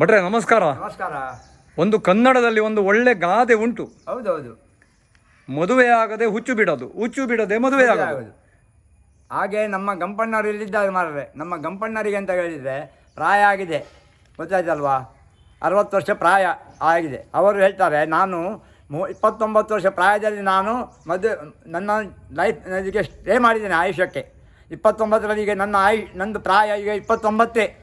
ಭಟ್ರೆ ನಮಸ್ಕಾರ. ನಮಸ್ಕಾರ. ಒಂದು ಕನ್ನಡದಲ್ಲಿ ಒಂದು ಒಳ್ಳೆ ಗಾದೆ ಉಂಟು. ಹೌದೌದು. ಮದುವೆ ಆಗದೆ ಹುಚ್ಚು ಬಿಡೋದು. ಹುಚ್ಚು ಬಿಡದೆ ಮದುವೆ ಆಗೋದು. ಹಾಗೆ ನಮ್ಮ ಗಂಪಣ್ಣರು ಇಲ್ಲಿದ್ದಾರೆ ಮಾರ್ರೆ. ನಮ್ಮ ಗಂಪಣ್ಣರಿಗೆ ಅಂತ ಹೇಳಿದರೆ ಪ್ರಾಯ ಆಗಿದೆ. ಗೊತ್ತಾಯ್ತಲ್ವಾ? ಅರವತ್ತು ವರ್ಷ ಪ್ರಾಯ ಆಗಿದೆ. ಅವರು ಹೇಳ್ತಾರೆ ನಾನು ಮೂ ಇಪ್ಪತ್ತೊಂಬತ್ತು ವರ್ಷ ಪ್ರಾಯದಲ್ಲಿ ನಾನು ಮದುವೆ ನನ್ನ ಲೈಫ್ ಇದಕ್ಕೆ ಸ್ಟೇ ಮಾಡಿದ್ದೇನೆ ಆಯುಷ್ಯಕ್ಕೆ. ಇಪ್ಪತ್ತೊಂಬತ್ತರಲ್ಲಿ ಈಗ ನನ್ನ ಆಯು ನಂದು ಪ್ರಾಯ ಈಗ ಇಪ್ಪತ್ತೊಂಬತ್ತೇ.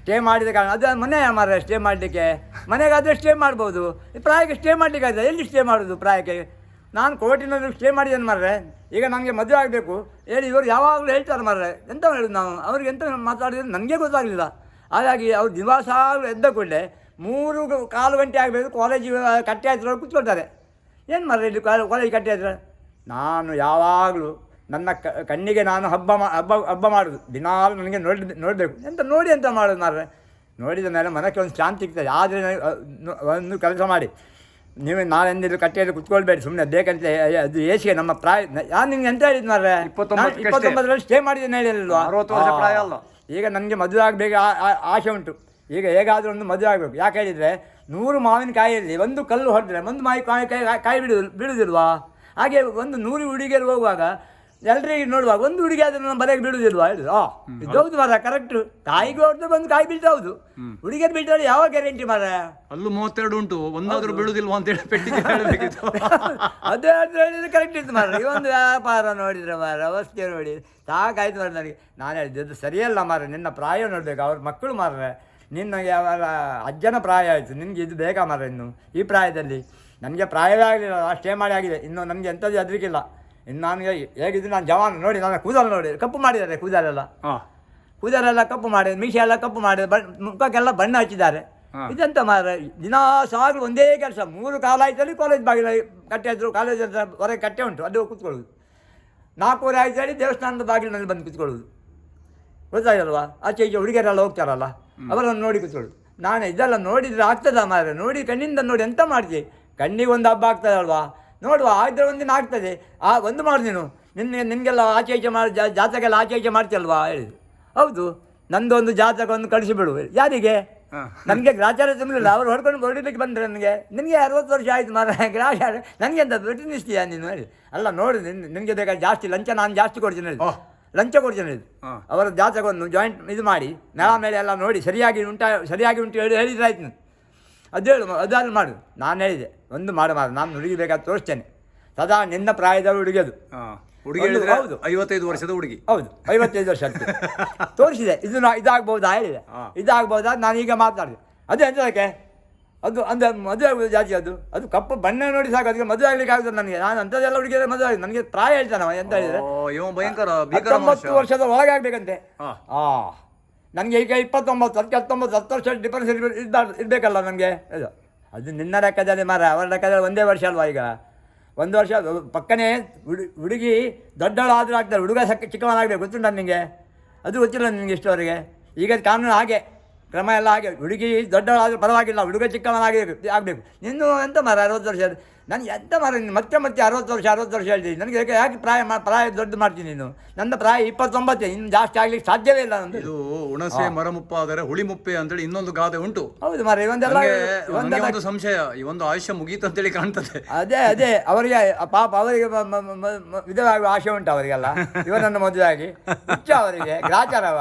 ಸ್ಟೇ ಮಾಡಿದ ಕಾರಣ ಅದು ಮನೆ ಮಾರ್ರೆ ಸ್ಟೇ ಮಾಡಲಿಕ್ಕೆ. ಮನೆಗಾದರೆ ಸ್ಟೇ ಮಾಡ್ಬೋದು. ಪ್ರಾಯಕ್ಕೆ ಸ್ಟೇ ಮಾಡಲಿಕ್ಕೆ ಆಗಿದೆ ಎಲ್ಲಿ ಸ್ಟೇ ಮಾಡೋದು ಪ್ರಾಯಕ್ಕೆ? ನಾನು ಕೋರ್ಟಿನಲ್ಲಿ ಸ್ಟೇ ಮಾಡಿದ್ದೇನೆ ಮಾರ್ರೆ. ಈಗ ನನಗೆ ಮದುವೆ ಆಗಬೇಕು. ಹೇಳಿ ಇವರು ಯಾವಾಗಲೂ ಹೇಳ್ತಾರೆ ಮಾರ್ರೆ. ಎಂತ ಹೇಳೋದು ನಾವು? ಅವ್ರಿಗೆ ಎಂತ ಮಾತಾಡಿದ್ರೆ ನನಗೆ ಗೊತ್ತಾಗಲಿಲ್ಲ. ಹಾಗಾಗಿ ಅವ್ರು ದಿವಸ ಎದ್ದ ಕೂಡಲೇ ಮೂರು ಕಾಲು ಗಂಟೆ ಆಗಬೇಕು. ಕಾಲೇಜಿಗೆ ಕಟ್ಟೆ ಹತ್ರ ಕೂತ್ಕೊಳ್ತಾರೆ. ಏನು ಮಾರ್ರೆ ಇಲ್ಲಿ ಕಾಲೇಜ್ ಕಟ್ಟೆ ಆಯ್ತಾರೆ ನಾನು ಯಾವಾಗಲೂ ನನ್ನ ಕ ಕಣ್ಣಿಗೆ ನಾನು ಹಬ್ಬ ಮಾ ಹಬ್ಬ ಹಬ್ಬ ಮಾಡೋದು. ದಿನಾಲು ನನಗೆ ನೋಡಿ ನೋಡಬೇಕು. ಎಂತ ನೋಡಿ ಎಂತ ಮಾಡೋದು ಮಾರ್ರೆ? ನೋಡಿದ ಮೇಲೆ ಮನಕ್ಕೆ ಒಂದು ಶಾಂತಿ ಸಿಗ್ತದೆ. ಆದರೆ ಒಂದು ಕೆಲಸ ಮಾಡಿ. ನೀವು ನಾಳೆಂದಿದ್ದು ಕಟ್ಟೆಯಲ್ಲಿ ಕುತ್ಕೊಳ್ಬೇಡಿ. ಸುಮ್ಮನೆ ಬೇಕಂತ ಅದು ಏಸಿಗೆ ನಮ್ಮ ಪ್ರಾಯ ನಾನು ನಿಮ್ಗೆ ಎಂತ ಹೇಳಿದ್ ಮಾರ್ರೆ? ಇಪ್ಪತ್ತೊಂಬತ್ತು ಇಪ್ಪತ್ತೊಂಬತ್ತರಲ್ಲಿ ಸ್ಟೇ ಮಾಡಿದ್ದೇನೆ ಹೇಳಿಲ್ವಾ? ಅರವತ್ತು ವರ್ಷ ಪ್ರಾಯ ಅಲ್ಲ. ಈಗ ನನಗೆ ಮದುವೆ ಆಗಬೇಕು ಆಸೆ ಉಂಟು. ಈಗ ಹೇಗಾದರೂ ಒಂದು ಮದುವೆ ಆಗಬೇಕು. ಯಾಕೆ ಹೇಳಿದರೆ ನೂರು ಮಾವಿನಕಾಯಿಯಲ್ಲಿ ಒಂದು ಕಲ್ಲು ಹೊಡೆದ್ರೆ ಒಂದು ಮಾವಿನ ಕಾಯಿ ಕಾಯಿ ಕಾಯಿ ಬಿಡುದು ಬಿಡುವುದಿಲ್ವಾ ಹಾಗೆ ಒಂದು ನೂರು ಹುಡುಗಿಯರು ಹೋಗುವಾಗ ಎಲ್ಲರಿಗೆ ನೋಡುವಾಗ ಒಂದು ಹುಡುಗಿ ಆದ್ರೆ ನಮ್ಮ ಮನೆಗೆ ಬಿಡುವುದಿಲ್ವಾ ಹೇಳಿದ್ರು. ಆ ಹೌದು ಮಾರ ಕರೆಕ್ಟ್ ಕಾಯಿಗೆ ಹೊಡೆದ್ರೆ ಬಂದು ಕಾಯಿ ಬೀಳ್ತಾ ಹೌದು. ಹುಡುಗಿಯರು ಬೀಳ್ತಾರೆ ಯಾವ ಗ್ಯಾರಂಟಿ ಮಾರ ಅಲ್ಲೂ ಮೂವತ್ತೆರಡು ಉಂಟು ಒಂದಾದ್ರೂ ಬೀಳುದಿಲ್ವಾ ಅಂತ ಹೇಳಿ ಪೆಟ್ಟಿಗೆ ಅದೇ ಅಂತ ಹೇಳಿದ್ರೆ ಕರೆಕ್ಟ್ ಇತ್ತು ಮಾರ ಈ ಒಂದು ವ್ಯಾಪಾರ ನೋಡಿದ್ರೆ ಮಾರ ಅವಸ್ಥೆ ನೋಡಿ. ಸಾಕಾಯ್ತು ಮಾರ ನನಗೆ. ನಾನು ಹೇಳಿದೆ ಅದು ಸರಿಯಲ್ಲ ಮಾರ ನಿನ್ನ ಪ್ರಾಯ ನೋಡ್ಬೇಕು. ಅವ್ರ ಮಕ್ಕಳು ಮಾರ್ರೆ ನಿನ್ನಗೆ ಅವರ ಅಜ್ಜನ ಪ್ರಾಯ ಆಯಿತು. ನಿನಗೆ ಇದು ಬೇಕಾ ಮಾರ ಇನ್ನು? ಈ ಪ್ರಾಯದಲ್ಲಿ. ನನಗೆ ಪ್ರಾಯವೇ ಆಗಲಿಲ್ಲ ಅಷ್ಟೇ ಮಾಡಿ ಆಗಿದೆ. ಇನ್ನು ನಮಗೆ ಎಂಥದ್ದು ಹೆದರಿಕಿಲ್ಲ ಇನ್ನು ನನಗೆ ಹೇಗಿದ್ದು ನಾನು ಜವಾನ್ ನೋಡಿ ನಾನು ಕೂದಲು ನೋಡಿ ಕಪ್ಪು ಮಾಡಿದ್ದಾರೆ ಕೂದಲೆಲ್ಲ. ಹಾ ಕೂದಲೆಲ್ಲ ಕಪ್ಪು ಮಾಡಿ ಮೀಸೆ ಎಲ್ಲ ಕಪ್ಪು ಮಾಡಿ ಬಣ್ಣ ಮುಖಕ್ಕೆಲ್ಲ ಬಣ್ಣ ಹಚ್ಚಿದ್ದಾರೆ. ಇದೆಂತ ಮಾರ ದಿನಾ ಸಾಗಲು ಒಂದೇ ಕೆಲಸ ಮೂರು ಕಾಲ ಆಯ್ತಲ್ಲಿ ಕಾಲೇಜ್ ಬಾಗಿಲ ಕಟ್ಟೆ ಆದರು ಕಾಲೇಜ್ ಹತ್ರ ಹೊರಗೆ ಕಟ್ಟೆ ಉಂಟು ಅದು ಕೂತ್ಕೊಳ್ಳೋದು ನಾಲ್ಕೂವರೆ ಆಯ್ತಲ್ಲಿ ದೇವಸ್ಥಾನದ ಬಾಗಿಲಿನಲ್ಲಿ ಬಂದು ಕೂತ್ಕೊಳ್ಳೋದು ಗೊತ್ತಾಗಲ್ವಾ ಆಚೆ ಈಚೆ ಹುಡುಗಿಯರೆಲ್ಲ ಹೋಗ್ತಾರಲ್ಲ ಅವರನ್ನು ನೋಡಿ ಕೂತ್ಕೊಳ್ಳು ನಾನು ಇದೆಲ್ಲ ನೋಡಿದರೆ ಆಗ್ತದ ಮಾರೆ ನೋಡಿ ಕಣ್ಣಿಂದ ನೋಡಿ ಎಂತ ಮಾಡ್ತೀವಿ ಕಣ್ಣಿಗೆ ಒಂದು ಹಬ್ಬ ಆಗ್ತದಲ್ವಾ? ನೋಡುವ ಆದರೆ ಒಂದು ದಿನ ಆಗ್ತದೆ. ಆ ಒಂದು ಮಾಡು ನೀನು ನಿನ್ನೆ ನಿನಗೆಲ್ಲ ಆಚೆ ಈಚೆ ಮಾಡಿ ಜಾ- ಜಾತಕೆಲ್ಲ ಆಚೆ ಈಚೆ ಮಾಡ್ತೀಯಲ್ವಾ? ಹೇಳಿ. ಹೌದು. ನಂದೊಂದು ಕಳಿಸಿ ಕಳಿಸಿಬಿಡು ಯಾರಿಗೆ? ನನಗೆ ಗ್ರಾಚಾರ ತುಂಬಲಿಲ್ಲ ಅವ್ರು ಹೊಡ್ಕೊಂಡು ಹೊಡಿಲಿಕ್ಕೆ ಬಂದರೆ ನನಗೆ. ನಿನಗೆ ಅರವತ್ತು ವರ್ಷ ಆಯಿತು ಮಾರ ಗ್ರಾಚಾರ ನನಗೆ ಅಂತ ಪ್ರತಿನಿಷ್ಠೀಯ ನೀನು? ಹೇಳಿ. ಅಲ್ಲ ನೋಡು ನಿನ್ನ ನಿನಗೆ ಬೇಕಾದ ಜಾಸ್ತಿ ಲಂಚ ನಾನು ಜಾಸ್ತಿ ಕೊಡ್ತೀನಿ ಹೇಳಿ. ಲಂಚ ಕೊಡ್ತೀನಿ ಹೇಳಿ. ಅವರ ಜಾತಕವನ್ನು ಜಾಯಿಂಟ್ ಇದು ಮಾಡಿ ನೆಲ ಮೇಲೆ ಎಲ್ಲ ನೋಡಿ ಸರಿಯಾಗಿ ಉಂಟಾ ಸರಿಯಾಗಿ ಉಂಟು ಹೇಳಿ ಹೇಳಿದ್ರೆ ಆಯ್ತು. ನಾನು ಅದು ಹೇಳು ಅದಾದ್ರು ಮಾಡು. ನಾನು ಹೇಳಿದೆ ಒಂದು ಮಾಡು ಮಾಡು. ನಾನು ಹುಡುಗಿ ಬೇಕಾದ ತೋರಿಸ್ತೇನೆ. ಸದಾ ನಿನ್ನ ಪ್ರಾಯದ ಹುಡುಗಿಯದು. ಅದು ಹುಡುಗಿ ಹೇಳಿದ್ರೆ ಹೌದು. ಐವತ್ತೈದು ವರ್ಷದ ಹುಡುಗಿ. ಹೌದು ಐವತ್ತೈದು ವರ್ಷ ತೋರಿಸಿದೆ ಇದು ನಾ ಇದಾಗ್ಬೋದಾ ಹೇಳಿದೆ. ಇದಾಗ್ಬೋದಾ ನಾನು ಈಗ ಮಾತಾಡಿದೆ. ಅದೇ ಎಂತದಕ್ಕೆ ಅದು ಅಂದರೆ ಮದುವೆ ಜಾತಿ ಅದು? ಅದು ಕಪ್ಪು ಬಣ್ಣ ನೋಡಿ ಸಾಕು ಅದಕ್ಕೆ ಮದುವೆ ಆಗ್ಲಿಕ್ಕೆ ಆಗುದಿಲ್ಲ ನನಗೆ. ನಾನು ಅಂಥದ್ದೆಲ್ಲ ಹುಡುಗಿದ್ರೆ ಮದುವೆ ಆಗಿದೆ. ನನಗೆ ಪ್ರಾಯ ಹೇಳ್ತಾನೆ ಎಂತ ಹೇಳಿದ್ರೆ? ಭಯಂಕರ ಹತ್ತೊಂಬತ್ತು ವರ್ಷದ ಒಳಗಾಗಬೇಕಂತೆ. ಆಗ್ಬೇಕಂತೆ ಹಾ. ನನಗೆ ಈಗ ಇಪ್ಪತ್ತೊಂಬತ್ತು ಅದಕ್ಕೆ ಹತ್ತೊಂಬತ್ತು ಹತ್ತು ವರ್ಷ ಡಿಫರೆನ್ಸ್ ಇದ್ದ ಇರಬೇಕಲ್ಲ ನನಗೆ ಅದು ಅದು ನಿನ್ನ ಲೆಕ್ಕದಲ್ಲಿ ಮಾರ ಅವರ ಲೆಕ್ಕದಲ್ಲಿ ಒಂದೇ ವರ್ಷ ಅಲ್ವಾ ಈಗ? ಒಂದು ವರ್ಷ ಪಕ್ಕನೇ ಹುಡು, ಹುಡುಗಿ ದೊಡ್ಡವಳಾದರೂ ಆಗ್ತಾರೆ, ಹುಡುಗ ಸಕ್ಕ ಚಿಕ್ಕವನಾಗಬೇಕು, ಗೊತ್ತುಂಟ ನಿನಗೆ ಅದು ಗೊತ್ತಿಲ್ಲ ನಿನಗೆ ಇಷ್ಟವರೆಗೆ. ಈಗ ಕಾನೂನು ಹಾಗೆ. ಕ್ರಮ ಎಲ್ಲ ಹಾಗೆ ಹುಡುಗಿ ದೊಡ್ಡವಳಾದರೂ ಪರವಾಗಿಲ್ಲ ಹುಡುಗ ಚಿಕ್ಕವನಾಗಿ ಆಗಬೇಕು ನಿನ್ನೂ ಎಂತ ಮಾರ ಅರವತ್ತು ವರ್ಷ ನಾನು ಎಂತ ಮಾರ ನೀನು ಮತ್ತೆ ಮತ್ತೆ ಅರವತ್ತು ವರ್ಷ ಅರವತ್ತು ವರ್ಷ ಹೇಳ್ತೀನಿ ನನಗೆ ಯಾಕೆ ಯಾಕೆ ಪ್ರಾಯ ಮಾ ಪ್ರಾಯ ದೊಡ್ಡ ಮಾಡ್ತೀನಿ ನೀನು? ನನ್ನ ಪ್ರಾಯ ಇಪ್ಪತ್ತೊಂಬತ್ತೇ ಇನ್ನು ಜಾಸ್ತಿ ಆಗ್ಲಿಕ್ಕೆ ಸಾಧ್ಯವೇ ಇಲ್ಲ ನಂದು. ಇದು ಹುಣಸೆ ಮರ ಮುಪ್ಪಾದರೆ ಹುಳಿ ಮುಪ್ಪೆ ಅಂತೇಳಿ ಇನ್ನೊಂದು ಗಾದೆ ಉಂಟು. ಹೌದು ಮರ ಇವೊಂದೆಲ್ಲ ಇವಂದೆಲ್ಲ ಒಂದು ಸಂಶಯ ಈ ಒಂದು ಆಯುಷ್ಯ ಮುಗೀತು ಅಂತೇಳಿ ಕಾಣ್ತದೆ. ಅದೇ ಅದೇ ಅವರಿಗೆ ಪಾಪ ಅವರಿಗೆ ವಿಧವಾಗಿ ಆಶೆ ಉಂಟು ಅವರಿಗೆಲ್ಲ. ಇವನನ್ನು ಮದುವೆ ಆಗಿ ಅವರಿಗೆ ಗ್ರಾಚಾರವ.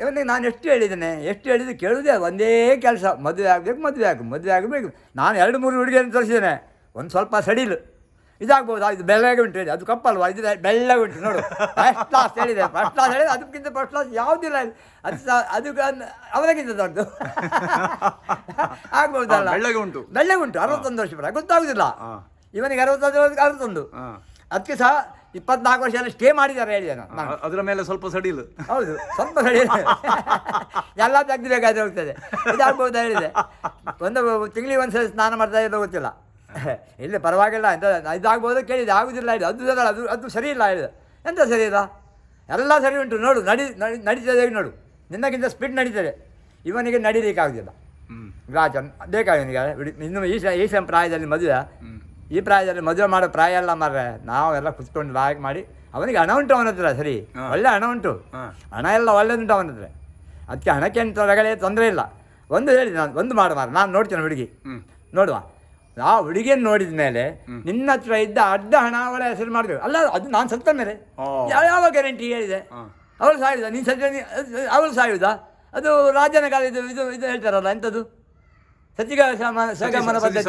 ಇವನಿಗೆ ನಾನು ಎಷ್ಟು ಹೇಳಿದ್ದೇನೆ? ಎಷ್ಟು ಹೇಳಿದ್ದು ಕೇಳುವುದೇ ಒಂದೇ ಕೆಲಸ. ಮದುವೆ ಆಗಬೇಕು ಮದುವೆ ಆಗು ಮದುವೆ ಆಗಬೇಕು. ನಾನು ಎರಡು ಮೂರು ಹುಡುಗಿಯನ್ನು ತೋರಿಸಿದ್ದೇನೆ. ಒಂದು ಸ್ವಲ್ಪ ಸಡಿಲು. ಇದಾಗ್ಬೋದು? ಇದು ಬೆಳ್ಳಗೆ ಉಂಟು ಹೇಳಿ. ಅದು ಕಪ್ಪಲ್ವಾ? ಇದು ಬೆಳ್ಳಗೆ ಉಂಟು ನೋಡು. ಫಸ್ಟ್ ಕ್ಲಾಸ್ ಹೇಳಿದೆ. ಫಸ್ಟ್ ಕ್ಲಾಸ್ ಹೇಳಿದೆ. ಅದಕ್ಕಿಂತ ಫಸ್ಟ್ ಕ್ಲಾಸ್ ಯಾವುದಿಲ್ಲ. ಅದು ಸಹ ಅದು ಅವನಿಗಿಂತ ಅವರಿಗಿಂತ ದೊಡ್ಡದು. ಆಗ್ಬೋದಲ್ಲ? ಬೆಳ್ಳಗೆ ಉಂಟು. ಬೆಳ್ಳಗೆ ಉಂಟು. ಅರವತ್ತೊಂದು ವರ್ಷ ಬರ. ಗೊತ್ತಾಗುದಿಲ್ಲ. ಇವನಿಗೆ ಅರವತ್ತೊಂದು ಅರವತ್ತೊಂದು. ಹಾ. ಅದಕ್ಕೆ ಸಹ ಇಪ್ಪತ್ನಾಲ್ಕು ವರ್ಷ ಎಲ್ಲ ಸ್ಟೇ ಮಾಡಿದ್ದಾರೆ ಹೇಳಿದೆ ನಾನು. ಅದರ ಮೇಲೆ ಸ್ವಲ್ಪ ಸಡಿಲು. ಹೌದು ಸ್ವಲ್ಪ ಸಡಿಲ್. ಎಲ್ಲ ತೆಗ್ದುಬೇಕಾದ್ರೆ ಹೋಗ್ತದೆ. ಇದಾಗ್ಬೋದು ಹೇಳಿದೆ. ಒಂದು ತಿಂಗಳಿಗೆ ಒಂದು ಸಲ ಸ್ನಾನ ಮಾಡ್ತಾ ಇರೋ ಗೊತ್ತಿಲ್ಲ. ಇಲ್ಲ ಪರವಾಗಿಲ್ಲ ಎಂತ ಇದಾಗ್ಬೋದು ಕೇಳಿದೆ. ಆಗುದಿಲ್ಲ ಹೇಳಿದೆ. ಅದು ಅದು ಅದು ಸರಿ ಇಲ್ಲ ಹೇಳಿದೆ. ಎಂತ ಸರಿ ಇಲ್ಲ? ಎಲ್ಲ ಸರಿ ಉಂಟು ನೋಡು ನಡಿ ನಡಿತದೆ ನೋಡು. ನಿನ್ನಗಿಂತ ಸ್ಪೀಡ್ ನಡೀತದೆ. ಇವನಿಗೆ ನಡೀಲಿಕ್ಕೆ ಆಗುದಿಲ್ಲ. ಹ್ಮ್. ರಾಜನ್ ಬೇಕಾ ಇವನಿಗೆ? ಇನ್ನು ಈ ಸ- ಈ ಸಮ ಪ್ರಾಯದಲ್ಲಿ ಮದುವೆ. ಈ ಪ್ರಾಯದಲ್ಲಿ ಮದುವೆ ಮಾಡೋ ಪ್ರಾಯ ಅಲ್ಲ ಮಾರ್ರೆ. ನಾವೆಲ್ಲ ಕುತ್ಕೊಂಡು ಲಾಯಕ್ ಮಾಡಿ ಅವನಿಗೆ ಹಣ ಉಂಟು ಅವನತ್ರ ಸರಿ. ಒಳ್ಳೆ ಹಣ ಉಂಟು. ಹಣ ಎಲ್ಲ ಒಳ್ಳೇದುಂಟು ಅವನ ಹತ್ರ. ಅದಕ್ಕೆ ಹಣಕ್ಕೆ ಎಂತ ರಗಳೆ ತೊಂದರೆ ಇಲ್ಲ. ಒಂದು ಹೇಳಿ ನಾನು ಒಂದು ಮಾಡು ಮಾರ ನಾನು ನೋಡ್ತೇನೆ ಹುಡುಗಿ. ನೋಡುವ. ಆ ಹುಡುಗಿಯನ್ನು ನೋಡಿದ ಮೇಲೆ ನಿನ್ನ ಹತ್ರ ಇದ್ದ ಅರ್ಧ ಹಣ ಅವಳ ಹೆಸರು ಮಾಡಬೇಕು. ಅಲ್ಲ ಅದು ನಾನು ಸತ್ತ ಮೇಲೆ. ಯಾವ ಯಾವ ಗ್ಯಾರಂಟಿ ಹೇಳಿದೆ. ಅವಳು ಸಾಯುದ? ನೀನು ಸತ್ತ ಅವಳು ಸಾಯುವುದಾ ಅದು ರಾಜನ ಕಾಲ ಇದು ಇದು ಇದು ಹೇಳ್ತಾರಲ್ಲ ಎಂಥದ್ದು ಸತಿಗ ಸಗಮನ ಪದ್ಧತಿ.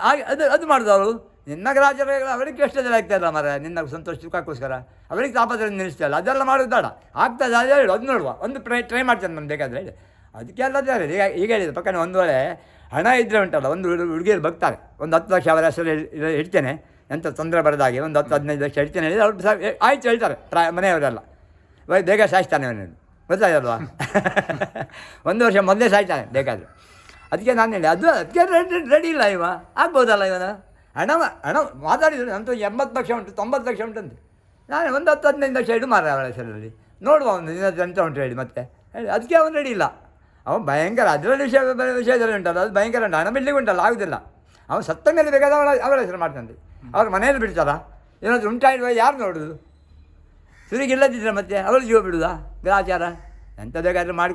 ಹಾಗೆ ಅದು ಅದು ಮಾಡುದು ಅವರು ನಿನ್ನ ರಾಜರುಗಳು ಅವರಿಗೆ ಎಷ್ಟು ಕಷ್ಟದಲ್ಲಿ ಆಗ್ತಾಯಿಲ್ಲ ಮರ ನಿನ್ನ ಸಂತೋಷ ಸುಖಕ್ಕೋಸ್ಕರ. ಅವರಿಗೆ ತಾಪತ್ರ ನಿಲ್ಲಿಸ್ತಾಯಿಲ್ಲ ಅದೆಲ್ಲ ಮಾಡೋದು ಬೇಡ. ಆಗ್ತದೆ ಅದು ಹೇಳಿ ಅದು ನೋಡುವ. ಒಂದು ಟ್ರೈ ಟ್ರೈ ಮಾಡ್ತೇನೆ ನಮ್ಗೆ ಬೇಕಾದರೆ. ಹೇಳಿ. ಅದಕ್ಕೆಲ್ಲ ಅದೇ. ಈಗ ಈಗ ಹೇಳಿದೆ ಪಕ್ಕನೆ ಒಂದು ವೇಳೆ ಹಣ ಇದ್ದರೆ ಉಂಟಲ್ಲ ಒಂದು ಹುಡು ಹುಡುಗಿಯರು ಬರ್ತಾರೆ. ಒಂದು ಹತ್ತು ಲಕ್ಷ ಅವರ ಹೆಸರು ಇಡ್- ಇಡ್- ಇಡ್ತೇನೆ ಎಂತ ತೊಂದರೆ ಬರದಾಗೆ ಒಂದು ಹತ್ತು ಹದಿನೈದು ಲಕ್ಷ ಇಡ್ತೇನೆ ಹೇಳಿ ಅವ್ರು ಆಯ್ತು ಹೇಳ್ತಾರೆ ಪ್ರಾಯ ಮನೆಯವರೆಲ್ಲ. ಬೈ ಬೇಗ ಸಾಯಿಸ್ತಾನೆ ಅವನನ್ನು. ಗೊತ್ತಾಯ್ತಲ್ವಾ? ಒಂದು ವರ್ಷ ಮೊದಲೇ ಸಾಯ್ತಾನೆ ಬೇಕಾದರೆ. ಅದಕ್ಕೆ ನಾನು ಹೇಳಿ ಅದು ಅದಕ್ಕೆ ರೆಡಿ ರೆಡಿ ಇಲ್ಲ ಇವ. ಆಗ್ಬೋದಲ್ಲ ಇವನ ಹಣ ಹಣ ಮಾತಾಡಿದ್ರು ನಂತರ ಎಂಬತ್ತು ಲಕ್ಷ ಉಂಟು, ತೊಂಬತ್ತು ಲಕ್ಷ ಉಂಟಂತೆ ನಾನು ಒಂದು ಹತ್ತು, ಹದಿನೈದು ಲಕ್ಷ ಇಡು ಮಾರ ಅವಳ ಹೆಸರಲ್ಲಿ. ನೋಡುವ ಅವನು ಹತ್ರ ಎಂತ ಉಂಟು ಹೇಳಿ ಮತ್ತೆ. ಹೇಳಿ, ಅದಕ್ಕೆ ಅವನು ರೆಡಿ ಇಲ್ಲ. ಅವನು ಭಯಂಕರ, ಅದರಲ್ಲಿ ವಿಷಯ, ವಿಷಯದಲ್ಲಿ ಉಂಟಲ್ಲ, ಅದು ಭಯಂಕರ ಉಂಟು. ಹಣ ಬಿಡ್ಲಿಕ್ಕೆ ಉಂಟಲ್ಲ, ಆಗುದಿಲ್ಲ. ಅವನು ಸತ್ತ ಮೇಲೆ ಬೇಕಾದ ಅವಳ ಅವಳ ಹೆಸರು ಮಾಡ್ತಾನೆ. ಅವ್ರ ಮನೆಯಲ್ಲಿ ಬಿಡ್ತಾರ? ಏನಾದರೂ ಉಂಟಾಯಿಡುವ ಯಾರು ನೋಡುದು? ಸುರಿಗಿಲ್ಲದಿದ್ರೆ ಮತ್ತೆ ಅವಳು ಜೀವ ಬಿಡುದಾ? ಗ್ರಾಚಾರ? ಎಂಥ ಬೇಕಾದ್ರೆ ಮಾಡಿಕೊಳ್ಳಿ